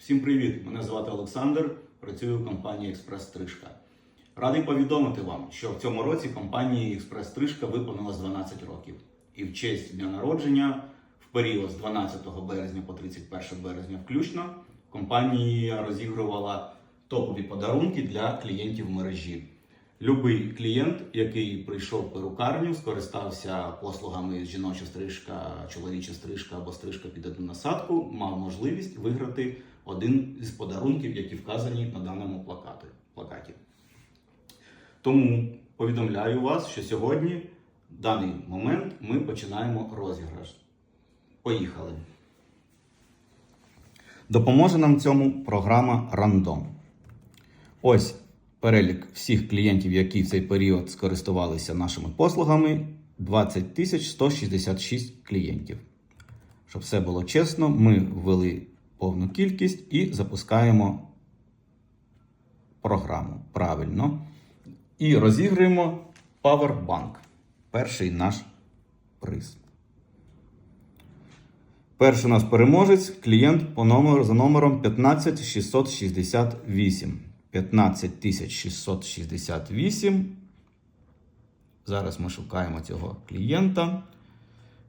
Всім привіт! Мене звати Олександр. Працюю в компанії Експрес Стрижка. Радий повідомити вам, що в цьому році компанії Експрес Стрижка виповнилось 12 років. І в честь дня народження, в період з 12 березня по 31 березня включно, компанія розігрувала топові подарунки для клієнтів мережі. Любий клієнт, який прийшов в перукарню, скористався послугами жіноча стрижка, чоловіча стрижка або стрижка під одну насадку, мав можливість виграти один із подарунків, які вказані на даному плакаті. плакаті. Тому повідомляю вас, що сьогодні, в даний момент, ми починаємо розіграш. Поїхали. Допоможе нам цьому програма Рандом. Ось перелік всіх клієнтів, які в цей період скористувалися нашими послугами. 20 166 клієнтів. Щоб все було чесно, ми ввели повну кількість і запускаємо програму правильно. І розіграємо Powerbank. Перший наш приз. Перший у нас переможець клієнт по номеру за номером 15668. 15668. Зараз ми шукаємо цього клієнта.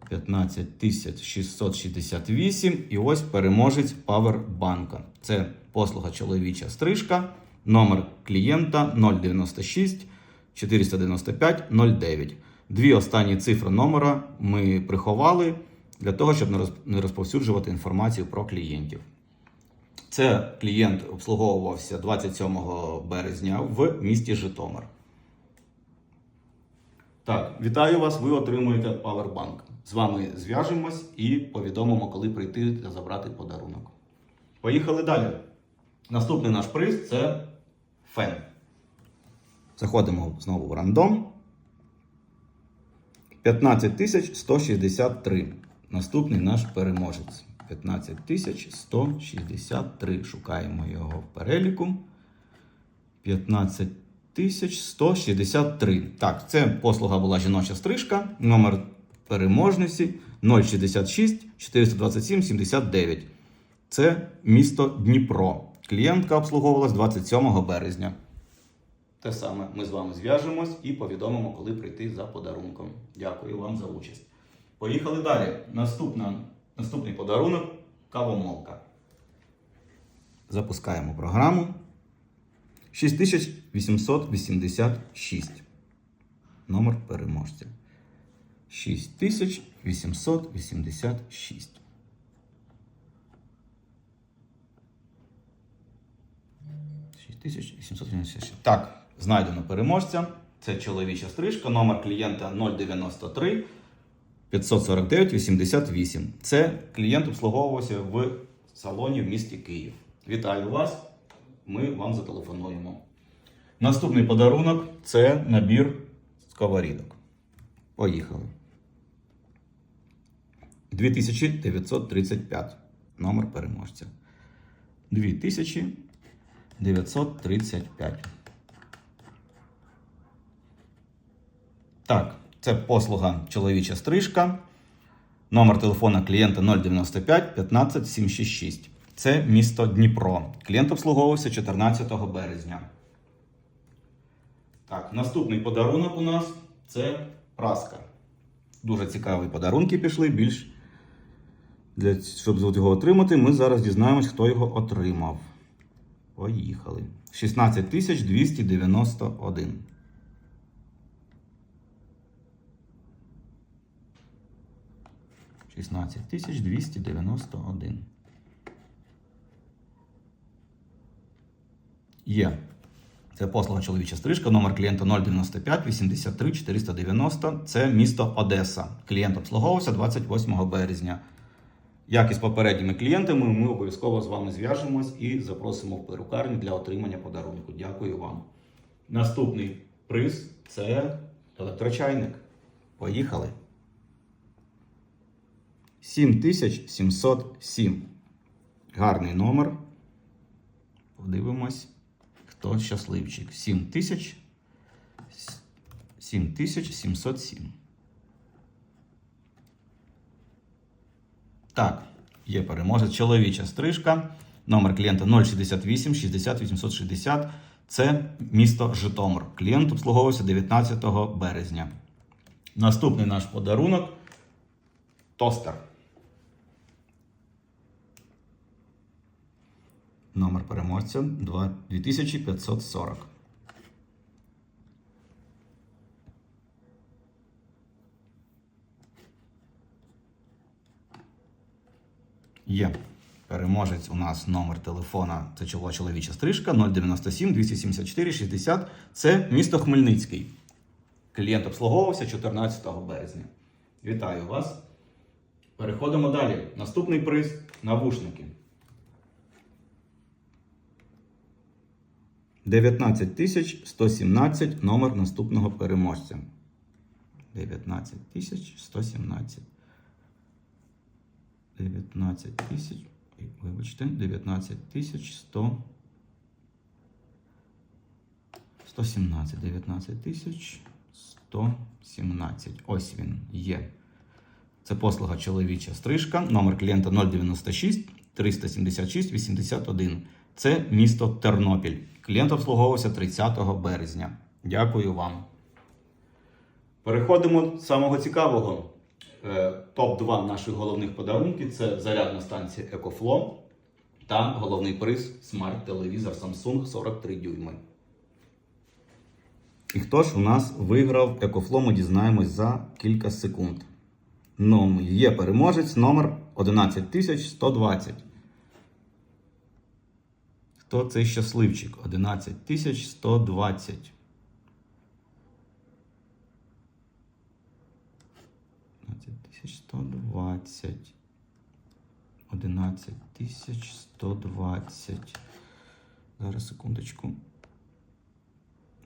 15668. І ось переможець Powerbank. Це послуга чоловіча стрижка. Номер клієнта 096 495 09. Дві останні цифри номера ми приховали для того, щоб не розповсюджувати інформацію про клієнтів. Це клієнт обслуговувався 27 березня в місті Житомир. Так, вітаю вас. Ви отримуєте Powerbank. З вами зв'яжемось і повідомимо, коли прийти та забрати подарунок. Поїхали далі. Наступний наш приз це фен. Заходимо знову в рандом. 15163. Наступний наш переможець. 15163. Шукаємо його в переліку. 15163. Так, це послуга була жіноча стрижка. Номер переможниці 066 427 79. Це місто Дніпро. Клієнтка обслуговувалась 27 березня. Те саме ми з вами зв'яжемось і повідомимо, коли прийти за подарунком. Дякую вам за участь. Поїхали далі. Наступна, наступний подарунок кавомолка. Запускаємо програму. 6886. Номер переможця. 6886. Шість тисяч 886. Так, знайдено переможця. Це чоловіча стрижка, номер клієнта 093 549 88. Це клієнт обслуговувався в салоні в місті Київ. Вітаю вас! Ми вам зателефонуємо. Наступний подарунок це набір сковорідок. Поїхали. 2935. Номер переможця. 2935. Так, це послуга чоловіча стрижка. Номер телефона клієнта 095 15 766. Це місто Дніпро. Клієнт обслуговувався 14 березня. Так, наступний подарунок у нас це праска. Дуже цікаві подарунки пішли. Більш для щоб його отримати, ми зараз дізнаємось, хто його отримав. Поїхали. 16 291. Шістнадцять тисяч двісті дев'яносто один. Є. Це послуга чоловіча стрижка, номер клієнта 095 83 490. Це місто Одеса. Клієнт обслуговувався 28 березня. Як і з попередніми клієнтами, ми обов'язково з вами зв'яжемось і запросимо в перукарню для отримання подарунку. Дякую вам. Наступний приз це електрочайник. Поїхали. 7707. Гарний номер. Подивимось, хто щасливчик. 7000 7707. Так, є переможець. Чоловіча стрижка. Номер клієнта 068 60 860. Це місто Житомир. Клієнт обслуговувався 19 березня. Наступний наш подарунок тостер. Номер переможця 2540. Є. Переможець у нас номер телефона. Це чолова чоловіча стрижка 097 274 60. Це місто Хмельницький. Клієнт обслуговувався 14 березня. Вітаю вас. Переходимо далі. Наступний приз навушники. 19 тисяч 117 номер наступного переможця. 19 тисяч 117. 19 тисяч. Вибачте, 19 тисяч 100. 117. 19 тисяч 117. Ось він є. Це послуга чоловіча стрижка. Номер клієнта 096 376 81. Це місто Тернопіль. Клієнт обслуговувався 30 березня. Дякую вам. Переходимо до самого цікавого. Е, Топ-2 наших головних подарунків це зарядна станція EcoFlow та головний приз смарт-телевізор Samsung 43 дюйми. І хто ж у нас виграв EcoFlow, ми дізнаємось за кілька секунд. Ну, є переможець номер 11120. Хто цей щасливчик? 11120. 11120. 11120. Зараз секундочку.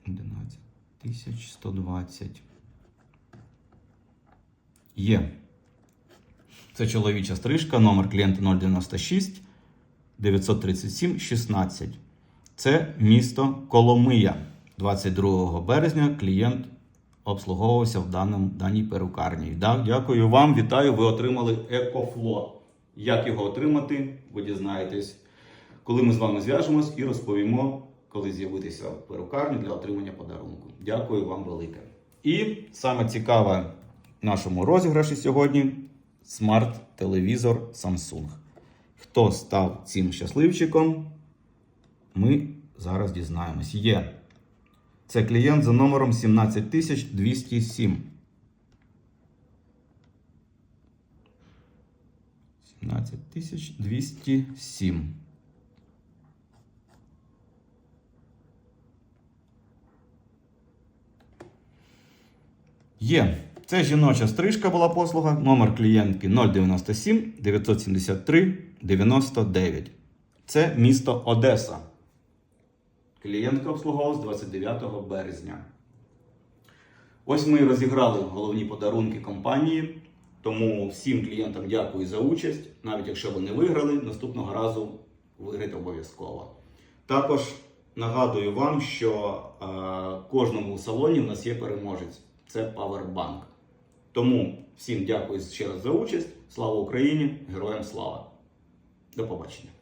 11120. Є. Це чоловіча стрижка, номер клієнта 096 937 16. Це місто Коломия. 22 березня клієнт обслуговувався в даному, даній перукарні. Да, дякую вам, вітаю. Ви отримали Екофло. Як його отримати, ви дізнаєтесь, коли ми з вами зв'яжемось і розповімо, коли з'явитися в перукарні для отримання подарунку. Дякую вам велике. І саме цікаве в нашому розіграші сьогодні смарт-телевізор Samsung. Хто став цим щасливчиком, ми зараз дізнаємось. Є. Це клієнт за номером 17207. 17207. Є. Це жіноча стрижка була послуга. Номер клієнтки 097 973 99. Це місто Одеса. Клієнтка обслуговувалась 29 березня. Ось ми розіграли головні подарунки компанії. Тому всім клієнтам дякую за участь. Навіть якщо ви не виграли, наступного разу виграйте обов'язково. Також нагадую вам, що е, кожному салоні в нас є переможець. Це Powerbank. Тому всім дякую ще раз за участь. Слава Україні! Героям слава! До побачення!